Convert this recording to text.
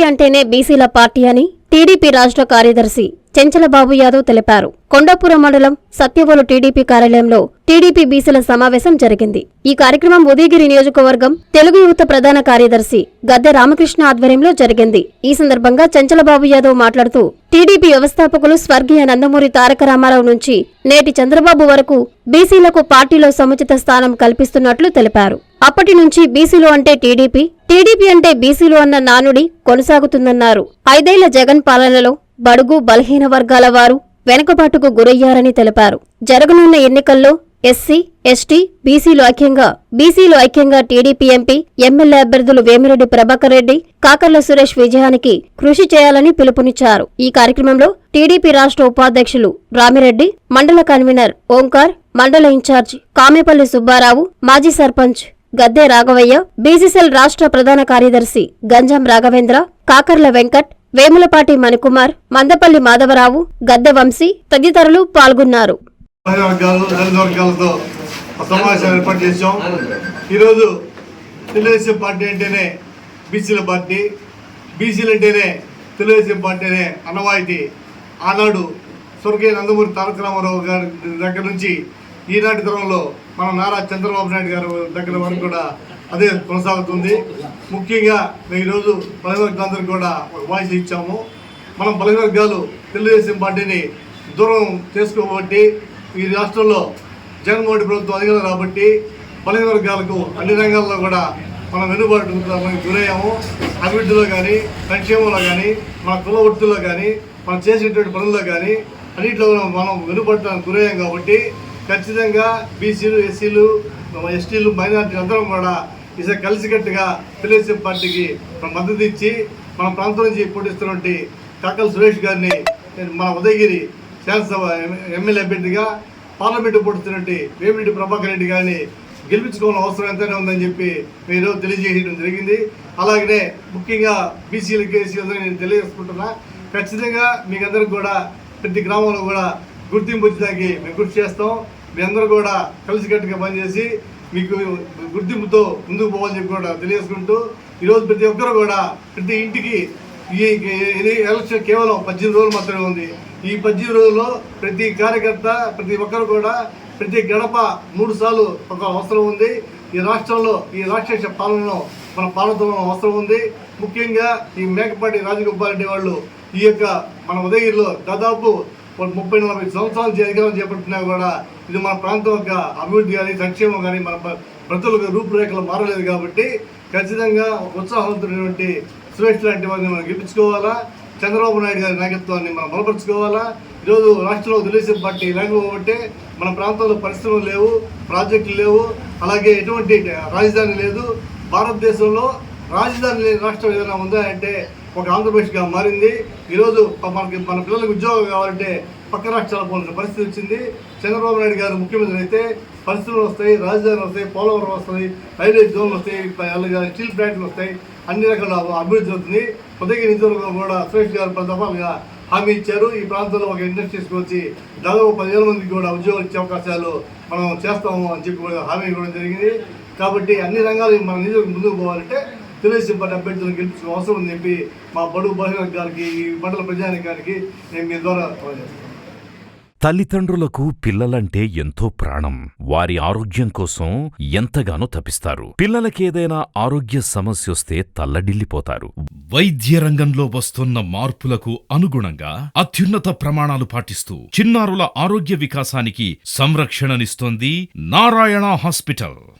TDP అంటేనే బీసీల party అని టీడీపీ రాష్ట్ర కార్యదర్శి చెంచలబాబు యాదవ్ తెలిపారు. కొండాపురం మండలం సత్యవోలు టీడీపీ కార్యాలయంలో టీడీపీ బీసీల సమావేశం జరిగింది. ఈ కార్యక్రమం ఉదయగిరి నియోజకవర్గం తెలుగు యువత ప్రధాన కార్యదర్శి గద్దె రామకృష్ణ ఆధ్వర్యంలో జరిగింది. ఈ సందర్భంగా చెంచలబాబు యాదవ్ మాట్లాడుతూ టీడీపీ వ్యవస్థాపకులు స్వర్గీయ నందమూరి తారక రామారావు నుంచి నేటి చంద్రబాబు వరకు బీసీలకు పార్టీలో సముచిత స్థానం కల్పిస్తున్నట్లు తెలిపారు. అప్పటి నుంచి బీసీలు అంటే టీడీపీ టీడీపీ అంటే బీసీలు అన్న నానుడి కొనసాగుతుందన్నారు. ఐదేళ్ళ జగన్ పాలనలో బడుగు బలహీన వర్గాల వారు వెనుకబాటుకు గురయ్యారని తెలిపారు. జరగనున్న ఎన్నికల్లో ఎస్సీ ఎస్టీ బీసీలు ఐక్యంగా బీసీలు ఐక్యంగా టీడీపీ ఎంపీ ఎమ్మెల్యే అభ్యర్థులు వేమిరెడ్డి ప్రభాకర్ రెడ్డి కాకర్ల సురేష్ విజయానికి కృషి చేయాలని పిలుపునిచ్చారు. ఈ కార్యక్రమంలో టీడీపీ రాష్ట్ర ఉపాధ్యక్షులు రామిరెడ్డి మండల కన్వీనర్ ఓంకార్ మండల ఇన్ఛార్జ్ కామేపల్లి సుబ్బారావు మాజీ సర్పంచ్ గద్దె రాఘవయ్య బీసీసీఎల్ రాష్ట్ర ప్రధాన కార్యదర్శి గంజాం రాఘవేంద్ర కాకర్ల వెంకట్ వేములపాటి మణికుమార్ మందపల్లి మాధవరావు గద్దె వంశీ తదితరులు పాల్గొన్నారు. ఏర్పాటు చేశాం. ఈరోజు తెలుగుదేశం పార్టీ అంటేనే బీసీల పార్టీ బీసీలు అంటేనే తెలుగుదేశం పార్టీ అనే అనవాయితీ ఆనాడు స్వర్గీయ నందమూరి తారక రామారావు గారి దగ్గర నుంచి ఈనాటి తరంలో మన నారా చంద్రబాబు నాయుడు గారి దగ్గర వరకు కూడా అదే కొనసాగుతుంది. ముఖ్యంగా ఈరోజు బలహీన వర్గాలందరికీ కూడా వాయిస్ ఇచ్చాము. మనం బలహీన వర్గాలు తెలుగుదేశం పార్టీని దూరం చేసుకోబట్టి ఈ రాష్ట్రంలో జగన్మోహన్ ప్రభుత్వం అధికారం కాబట్టి బలహీన వర్గాలకు అన్ని రంగాల్లో కూడా మనం వెనుబాటు మనకి గురయ్యాము. అభివృద్ధిలో కానీ సంక్షేమంలో కానీ మన కుల వృత్తిలో కానీ మనం చేసేటువంటి పనుల్లో కానీ అన్నింటిలో మనం వెనుబడటానికి గురయ్యాం కాబట్టి ఖచ్చితంగా బీసీలు ఎస్సీలు ఎస్టీలు మైనార్టీలు అందరం కూడా ఈసారి కలిసికట్టుగా తెలుగుదేశం పార్టీకి మద్దతు ఇచ్చి మన ప్రాంతం నుంచి పోటీస్తున్నటువంటి కాకల సురేష్ గారిని మన ఉదయగిరి శాసనసభ ఎమ్మెల్యే అభ్యర్థిగా పార్లమెంటు పోటీస్తున్నట్టు వేమిరెడ్డి ప్రభాకర్ రెడ్డి గారిని గెలిపించుకోవాల్సిన అవసరం ఎంతైనా ఉందని చెప్పి మీరు తెలియజేయడం జరిగింది. అలాగనే ముఖ్యంగా బీసీలకి ఎస్సీలందరికీ నేను తెలియజేసుకుంటున్నా. ఖచ్చితంగా మీకు అందరికి కూడా ప్రతి గ్రామంలో కూడా గుర్తింపు వచ్చేదానికి మేము కృషి చేస్తాం. మీ అందరూ కూడా కలిసికట్టుగా పనిచేసి మీకు గుర్తింపుతో ముందుకు పోవాలని చెప్పి కూడా తెలియజేసుకుంటూ ఈరోజు ప్రతి ఒక్కరు కూడా ప్రతి ఇంటికి ఈ ఎలక్షన్ కేవలం పద్దెనిమిది రోజులు మాత్రమే ఉంది. ఈ పద్దెనిమిది రోజుల్లో ప్రతి కార్యకర్త ప్రతి ఒక్కరు కూడా ప్రతి గడప మూడు సార్లు ఒక అవసరం ఉంది. ఈ రాష్ట్రంలో ఈ రాక్షస పాలనలో మన పాలనతో అవసరం ఉంది. ముఖ్యంగా ఈ మేకపాటి రాజగోపాల్ రెడ్డి వాళ్ళు ఈ యొక్క మన ఉదయగిరిలో దాదాపు ఒక ముప్పై నలభై సంవత్సరాలు అధికారం చేపట్టినా కూడా ఇది మన ప్రాంతం యొక్క అభివృద్ధి కానీ సంక్షేమం కానీ మన ప్రజల రూపురేఖలు మారలేదు కాబట్టి ఖచ్చితంగా ఉత్సాహవంతుడైనటువంటి సురేష్ లాంటి వారిని మనం గెలిపించుకోవాలా చంద్రబాబు నాయుడు గారి నాయకత్వాన్ని మనం బలపరుచుకోవాలా ఈరోజు రాష్ట్రంలో తెలుగుదేశం పార్టీ లేకపోతే మన ప్రాంతంలో పరిశ్రమలు లేవు ప్రాజెక్టులు లేవు అలాగే ఎటువంటి రాజధాని లేదు. భారతదేశంలో రాజధాని లేని రాష్ట్రం ఏదైనా ఉందా అంటే ఒక ఆంధ్రప్రదేశ్గా మారింది. ఈరోజు మనకి మన పిల్లలకు ఉద్యోగం కావాలంటే పక్క రాష్ట్రాలు పోలిన పరిస్థితి వచ్చింది. చంద్రబాబు నాయుడు గారు ముఖ్యమంత్రి అయితే పరిశ్రమలు వస్తాయి రాజధాని వస్తాయి పోలవరం వస్తుంది రైల్వే జోన్లు వస్తాయి అలాగే స్టీల్ ప్లాంట్లు వస్తాయి అన్ని రకాల అభివృద్ధి అవుతుంది ఉదయగిరి నిధులు కూడా సురేష్ గారు పది దఫాలుగా హామీ ఇచ్చారు. ఈ ప్రాంతంలో ఒక ఇండస్ట్రీస్కి వచ్చి దాదాపు పదివేల మందికి కూడా ఉద్యోగాలు ఇచ్చే అవకాశాలు మనం చేస్తాము అని చెప్పి కూడా హామీ ఇవ్వడం జరిగింది. కాబట్టి అన్ని రంగాలు మన నిధులకు ముందుకు పోవాలంటే తెలుగుదేశం పార్టీ అభ్యర్థులను గెలిపించిన అవసరం ఉందని చెప్పి మా బడుగు బహిరంగ వర్గాలకి ఈ మండల ప్రజానికానికి నేను మీ ద్వారా. తల్లిదండ్రులకు పిల్లలంటే ఎంతో ప్రాణం. వారి ఆరోగ్యం కోసం ఎంతగానో తపిస్తారు. పిల్లలకేదైనా ఆరోగ్య సమస్యొస్తే తల్లడిల్లిపోతారు. వైద్య రంగంలో వస్తున్న మార్పులకు అనుగుణంగా అత్యున్నత ప్రమాణాలు పాటిస్తూ చిన్నారుల ఆరోగ్య వికాసానికి సంరక్షణనిస్తోంది నారాయణ హాస్పిటల్.